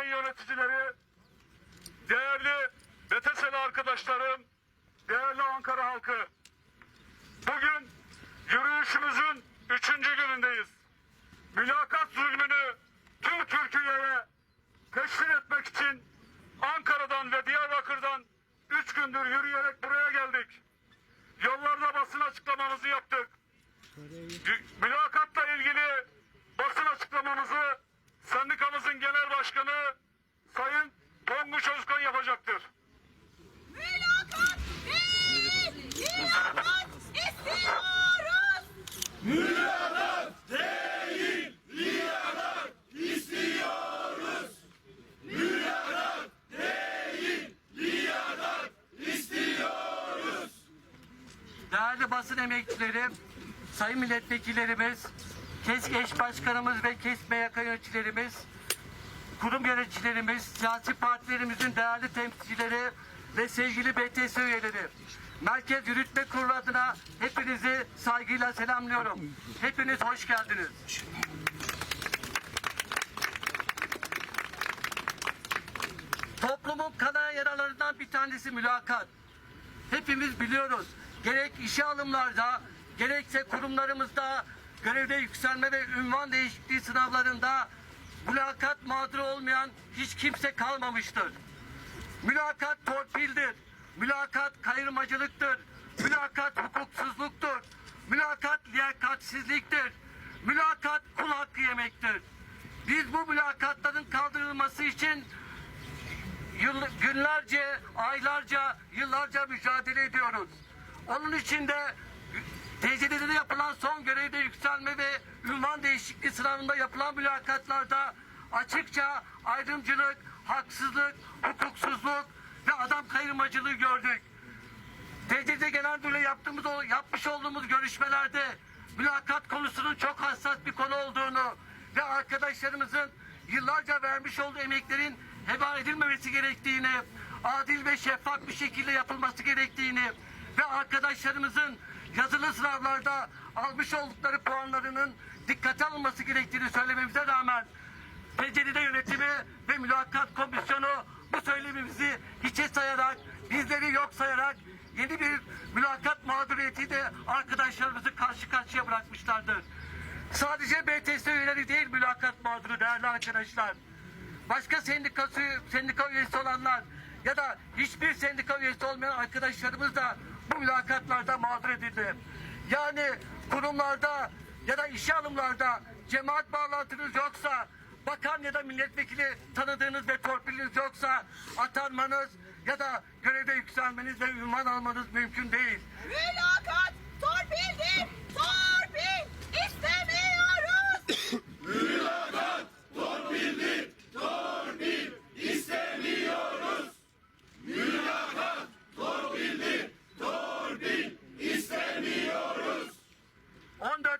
ve yöneticileri, değerli BTS'li arkadaşlarım, değerli Ankara halkı. Bugün yürüyüşümüzün üçüncü günündeyiz. Mülakat zulmünü tüm Türkiye'ye teşhir etmek için Ankara'dan ve Diyarbakır'dan üç gündür yürüyerek buraya geldik. Yollarda basın açıklamamızı yaptık. Mülakatla ilgili basın açıklamamızı sendikamızın genel başkanı Sayın Tonguç Özkan yapacaktır. Mülakat değil, liyakat istiyoruz. Değerli basın emekçileri, sayın milletvekillerimiz, KESK eş başkanımız ve KESK MYK yöneticilerimiz, kurum yöneticilerimiz, siyasi partilerimizin değerli temsilcileri ve sevgili BTS üyeleri. Merkez Yürütme Kurulu adına hepinizi saygıyla selamlıyorum. Hepiniz hoş geldiniz. Toplumun kanayan yaralarından bir tanesi mülakat. Hepimiz biliyoruz. Gerek işe alımlarda, gerekse kurumlarımızda görevde yükselme ve ünvan değişikliği sınavlarında mülakat mağduru olmayan hiç kimse kalmamıştır. Mülakat torpildir. Mülakat kayırmacılıktır. Mülakat hukuksuzluktur. Mülakat liyakatsizliktir. Mülakat kul hakkı yemektir. Biz bu mülakatların kaldırılması için yıl, günlerce, aylarca, yıllarca mücadele ediyoruz. Onun için de TCD'de yapılan son görevde yükselme ve ünvan değişikliği sınavında yapılan mülakatlarda açıkça ayrımcılık, haksızlık, hukuksuzluk ve adam kayırmacılığı gördük. TCD Genel Müdürlüğü yaptığımız, yapmış olduğumuz görüşmelerde mülakat konusunun çok hassas bir konu olduğunu ve arkadaşlarımızın yıllarca vermiş olduğu emeklerin heba edilmemesi gerektiğini, adil ve şeffaf bir şekilde yapılması gerektiğini ve arkadaşlarımızın yazılı sınavlarda almış oldukları puanlarının dikkate alınması gerektiğini söylememize rağmen TCD'de yönetimi ve mülakat komisyonu bu söylemimizi hiçe sayarak, bizleri yok sayarak yeni bir mülakat mağduriyetiyle arkadaşlarımızı karşı karşıya bırakmışlardır. Sadece BTS üyeleri değil mülakat mağduru değerli arkadaşlar. Başka sendikası, sendika üyesi olanlar ya da hiçbir sendika üyesi olmayan arkadaşlarımız da bu mülakatlarda mağdur edildi. Yani kurumlarda ya da işe alımlarda cemaat bağlantınız yoksa bakan ya da milletvekili tanıdığınız ve torpiliniz yoksa atanmanız ya da görevde yükselmeniz ve ünvan almanız mümkün değil. Mülakat torpildir,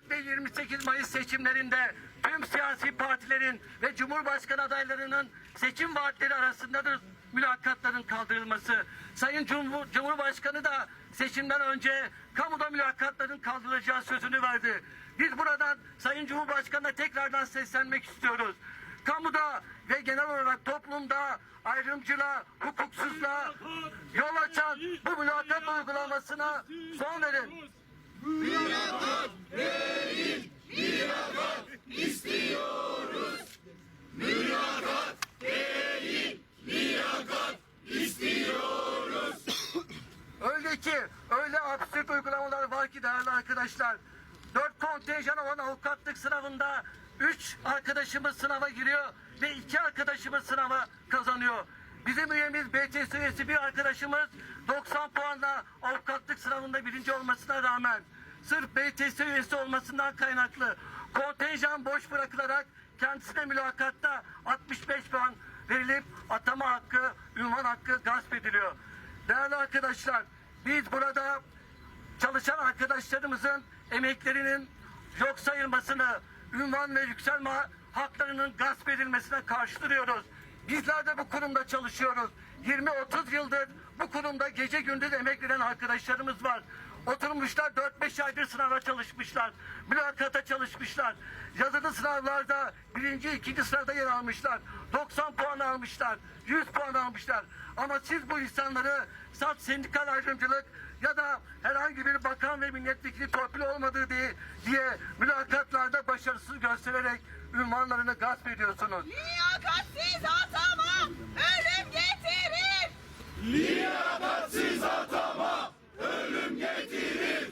14 ve 28 Mayıs seçimlerinde tüm siyasi partilerin ve Cumhurbaşkanı adaylarının seçim vaatleri arasındadır mülakatların kaldırılması. Sayın Cumhur, Cumhurbaşkanı da seçimden önce kamuda mülakatların kaldırılacağı sözünü verdi. Biz buradan Sayın Cumhurbaşkanı'na tekrardan seslenmek istiyoruz. Kamuda ve genel olarak toplumda ayrımcılığa, hukuksuzluğa yol açan bu mülakat uygulamasına son verin. Öyle ki öyle absürt uygulamalar var ki değerli arkadaşlar. Dört kontenjan olan avukatlık sınavında üç arkadaşımız sınava giriyor ve iki arkadaşımız sınava kazanıyor. Bizim üyemiz BTS üyesi bir arkadaşımız 90 puanla avukatlık sınavında birinci olmasına rağmen sırf BTS üyesi olmasından kaynaklı kontenjan boş bırakılarak kendisine mülakatta 65 puan verilip atama hakkı, ünvan hakkı gasp ediliyor. Değerli arkadaşlar, biz burada çalışan arkadaşlarımızın emeklerinin yok sayılmasını, ünvan ve yükselme haklarının gasp edilmesine karşı duruyoruz. Bizler de bu kurumda çalışıyoruz. 20-30 yıldır bu kurumda gece gündüz emek veren arkadaşlarımız var. Oturmuşlar 4-5 aydır sınava çalışmışlar. Mülakata çalışmışlar. Yazılı sınavlarda birinci, ikinci sırada yer almışlar. 90 puan almışlar. 100 puan almışlar. Ama siz bu insanları salt sendikal ayrımcılık ya da herhangi bir bakan ve milletvekili torpil olmadığı diye, diye mülakatlarda başarısız göstererek ünvanlarını gasp ediyorsunuz. Liyakatsiz atama ölüm getirir.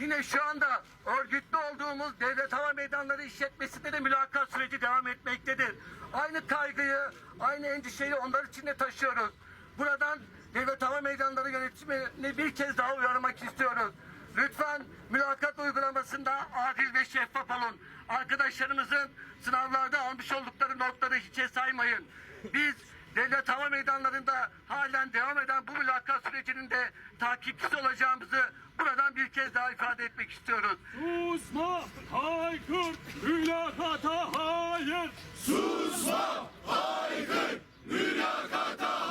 Yine şu anda örgütlü olduğumuz devlet hava meydanları işletmesinde de mülakat süreci devam etmektedir. Aynı kaygıyı, aynı endişeyi onlar için de taşıyoruz. Buradan devlet hava meydanları yönetimini bir kez daha uyarmak istiyoruz. Lütfen mülakat uygulamasında adil ve şeffaf olun. Arkadaşlarımızın sınavlarda almış oldukları notları hiçe saymayın. Biz devlet hava meydanlarında halen devam eden bu mülakat sürecinin de takipçisi olacağımızı buradan bir kez daha ifade etmek istiyoruz. Susma, haykır, mülakata hayır. Görevde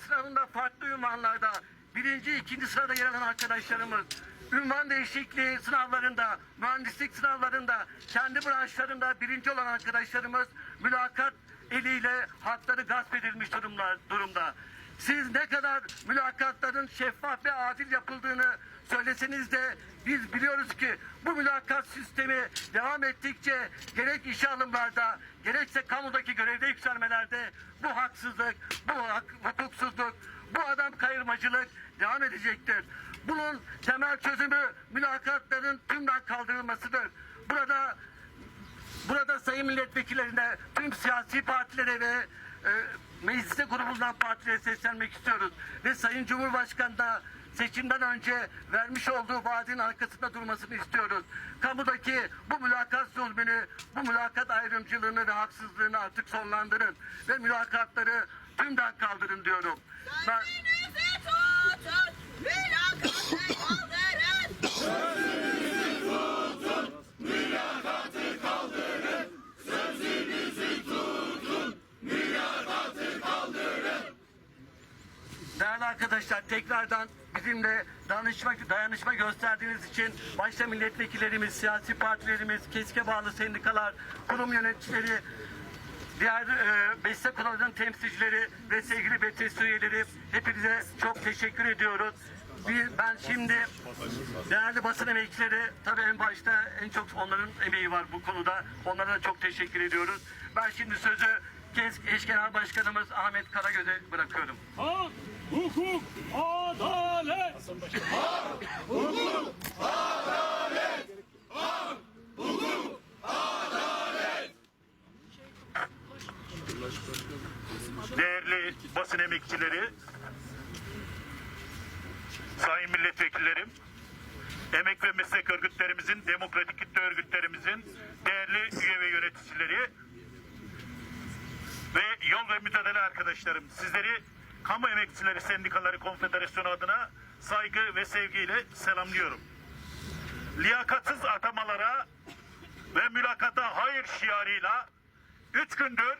sınavında farklı ünvanlarda birinci, ikinci sırada yer alan arkadaşlarımız ünvan değişikliği sınavlarında, mühendislik sınavlarında, kendi branşlarında birinci olan arkadaşlarımız mülakat eliyle hakları gasp edilmiş durumlar, durumda. Siz ne kadar mülakatların şeffaf ve adil yapıldığını söyleseniz de biz biliyoruz ki bu mülakat sistemi devam ettikçe gerek işe alımlarda gerekse kamudaki görevde yükselmelerde bu haksızlık, bu hak, hukuksuzluk, bu adam kayırmacılık devam edecektir. Bunun temel çözümü mülakatların tümden kaldırılmasıdır. Burada Burada sayın milletvekillerine, tüm siyasi partilere ve e, mecliste grubundan partilere seslenmek istiyoruz. Ve sayın Cumhurbaşkanı'na seçimden önce vermiş olduğu vaadin arkasında durmasını istiyoruz. Kamudaki bu mülakat zulmünü, bu mülakat ayrımcılığını ve haksızlığını artık sonlandırın. Ve mülakatları tümden kaldırın diyorum. Ben, Sözünüzü tutun. Mülakatı kaldırın. Değerli arkadaşlar tekrardan bizimle danışma, dayanışma gösterdiğiniz için başta milletvekillerimiz, siyasi partilerimiz, keske bağlı sendikalar, kurum yöneticileri, diğer e, beste kurulunun temsilcileri ve sevgili BTS üyeleri hepinize çok teşekkür ediyoruz. Bir, ben şimdi değerli basın emekçileri tabii en başta en çok onların emeği var bu konuda. Onlara da çok teşekkür ediyoruz. Ben şimdi sözü eş genel başkanımız Ahmet Karagöz'e bırakıyorum. Hak, hukuk, adalet. Değerli basın emekçileri, sayın milletvekillerim, emek ve meslek örgütlerimizin, demokratik kitle örgütlerimizin değerli üye ve yöneticileri ve yol ve mücadele arkadaşlarım, sizleri Kamu Emekçileri Sendikaları Konfederasyonu adına saygı ve sevgiyle selamlıyorum. Liyakatsız atamalara ve mülakata hayır şiarıyla üç gündür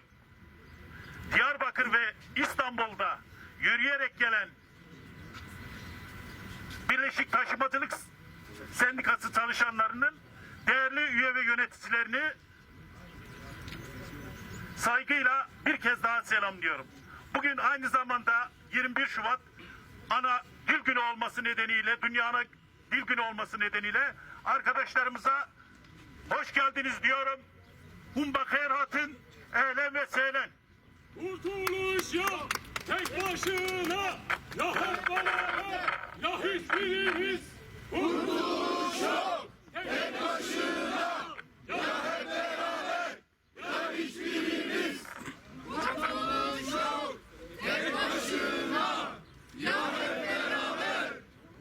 Diyarbakır ve İstanbul'da yürüyerek gelen Birleşik Taşımacılık Sendikası çalışanlarının değerli üye ve yöneticilerini saygıyla bir kez daha selamlıyorum. Bugün aynı zamanda 21 Şubat ana dil günü olması nedeniyle, dünyana dil günü olması nedeniyle arkadaşlarımıza hoş geldiniz diyorum. Humba hayratın, eğlen ve seylen. Kurtuluş yok, tek başına. Ya hep beraber, ya hiçbirimiz. Kurtuluş yok, tek başına. Ya hep beraber, ya hiçbirimiz. Kurtuluş yok, tek başına. Ya hep beraber,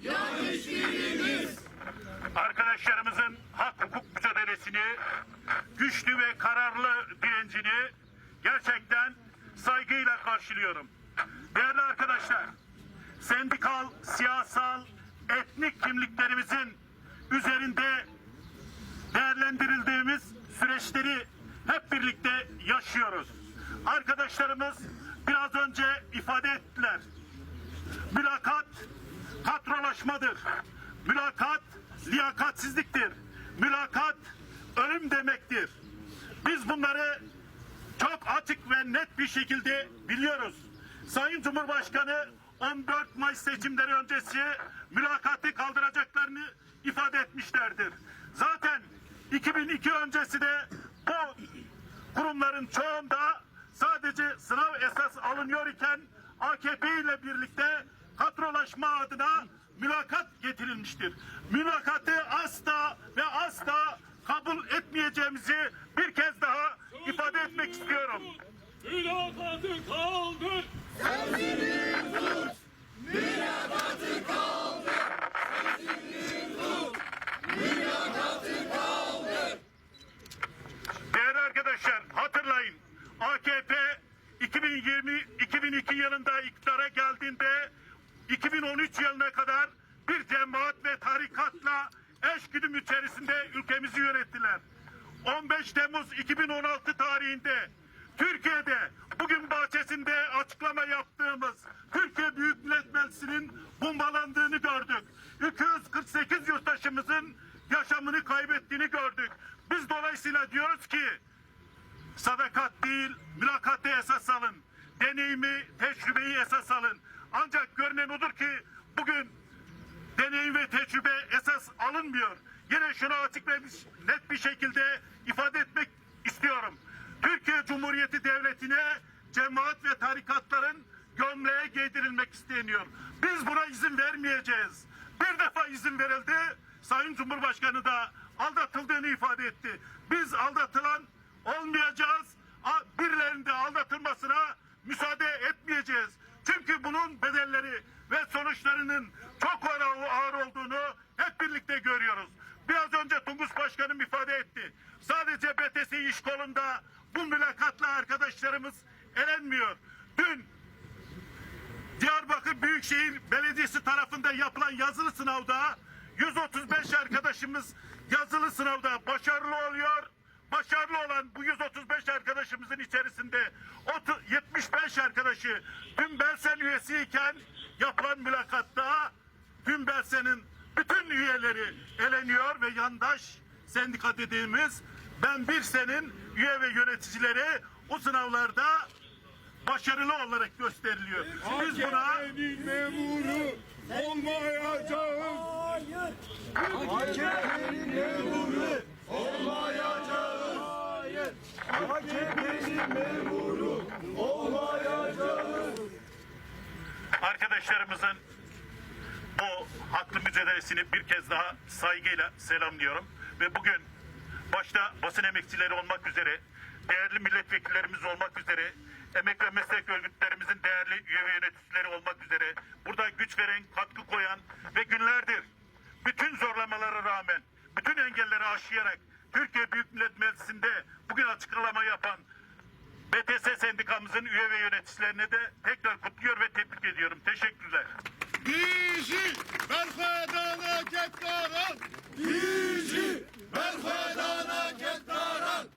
ya hiçbirimiz. arkadaşlarımızın hak hukuk mücadelesini, güçlü ve kararlı direncini gerçekten saygıyla karşılıyorum. Değerli arkadaşlar, sendikal, siyasal, etnik kimliklerimizin üzerinde değerlendirildiğimiz süreçleri hep birlikte yaşıyoruz. Arkadaşlarımız biraz önce ifade ettiler. Mülakat kadrolaşmadır. Mülakat liyakatsizliktir. Mülakat ölüm demektir. Biz bunları çok açık ve net bir şekilde biliyoruz. Sayın Cumhurbaşkanı 14 Mayıs seçimleri öncesi mülakatı kaldıracaklarını ifade etmişlerdir. Zaten 2002 öncesi de bu kurumların çoğunda sadece sınav esas alınıyor iken AKP ile birlikte kadrolaşma adına mülakat getirilmiştir. Mülakatı asla ve asla kabul etmeyeceğimizi bir kez daha ifade etmek istiyorum. Mülakatı kaldır. Değerli hatırlayın AKP 2020 2002 yılında iktidara geldiğinde 2013 yılına kadar bir cemaat ve tarikatla eşgüdüm içerisinde ülkemizi yönettiler. 15 Temmuz 2016 tarihinde Türkiye'de bugün bahçesinde açıklama yaptığımız Türkiye Büyük Millet Meclisi'nin bombalandığını gördük. 248 yurttaşımızın yaşamını kaybettiğini gördük. Biz dolayısıyla diyoruz ki sadakat değil, mülakatı esas alın. Deneyimi, tecrübeyi esas alın. Ancak görünen odur ki bugün deneyim ve tecrübe esas alınmıyor. Yine şunu açık ve net bir şekilde ifade etmek istiyorum. Türkiye Cumhuriyeti Devleti'ne cemaat ve tarikatların gömleğe giydirilmek isteniyor. Biz buna izin vermeyeceğiz. Bir defa izin verildi. Sayın Cumhurbaşkanı da aldatıldığını ifade etti. Biz aldatılan olmayacağız. Birilerinin de aldatılmasına müsaade etmeyeceğiz. Çünkü bunun bedelleri ve sonuçlarının çok ağır, olduğunu hep birlikte görüyoruz. Biraz önce Tungus Başkanım ifade etti. Sadece BTS iş kolunda bu mülakatla arkadaşlarımız elenmiyor. Dün Diyarbakır Büyükşehir Belediyesi tarafından yapılan yazılı sınavda 135 arkadaşımız yazılı sınavda başarılı oluyor. Başarılı olan bu 135 arkadaşımızın içerisinde 30 75 arkadaşı tüm Belsen üyesiyken yapılan mülakatta tüm Belsen'in bütün üyeleri eleniyor ve yandaş sendika dediğimiz ben bir senin üye ve yöneticileri o sınavlarda başarılı olarak gösteriliyor. Biz buna memuru olmayacağız. AKP'nin memuru olmayacağız. Hayır. AKP'nin memuru olmayacağız. arkadaşlarımızın bu haklı mücadelesini bir kez daha saygıyla selamlıyorum. Ve bugün başta basın emekçileri olmak üzere, değerli milletvekillerimiz olmak üzere, emek ve meslek örgütlerimizin değerli üye ve yöneticileri olmak üzere, burada güç veren, katkı koyan ve günlerdir bütün zorlamalara rağmen, bütün engelleri aşayarak Türkiye Büyük Millet Meclisi'nde bugün açıklama yapan BTS sendikamızın üye ve yöneticilerine de tekrar kutluyor ve tebrik ediyorum. Teşekkürler. Bizi berfedana ketkaran. Bizi berfedana ketkaran.